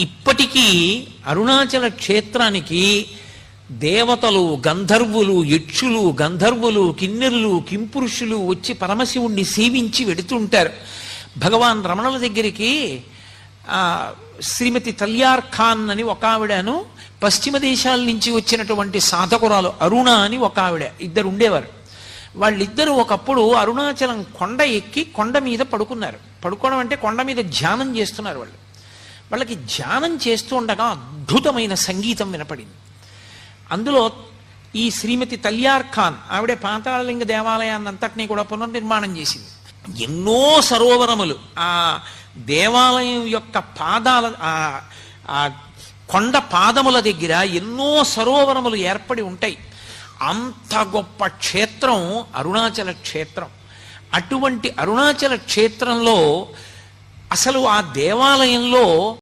ఇప్పటికీ అరుణాచల క్షేత్రానికి దేవతలు గంధర్వులు యక్షులు గంధర్వులు కిన్నెరులు కింపురుషులు వచ్చి పరమశివుణ్ణి సేవించి వెడుతుంటారు. భగవాన్ రమణుల దగ్గరికి శ్రీమతి తల్యార్ ఖాన్ అని ఒక ఆవిడను పశ్చిమ దేశాల నుంచి వచ్చినటువంటి సాధకురాలు అరుణ అని ఒక ఆవిడ ఇద్దరు ఉండేవారు. వాళ్ళిద్దరూ ఒకప్పుడు అరుణాచలం కొండ ఎక్కి కొండ మీద పడుకున్నారు. పడుకోవడం అంటే కొండ మీద ధ్యానం చేస్తున్నారు వాళ్ళు. వాళ్ళకి ధ్యానం చేస్తూ ఉండగా అద్భుతమైన సంగీతం వినపడింది. అందులో ఈ శ్రీమతి తల్యార్ ఖాన్ ఆవిడే పాతాళలింగ దేవాలయాన్ని అంతటినీ కూడా పునర్నిర్మాణం చేసింది. ఎన్నో సరోవరములు ఆ దేవాలయం యొక్క పాదాల ఆ కొండ పాదముల దగ్గర ఎన్నో సరోవరములు ఏర్పడి ఉంటాయి. అంత గొప్ప క్షేత్రం అరుణాచల క్షేత్రం. అటువంటి అరుణాచల క్షేత్రంలో అసలు ఆ దేవాలయంలో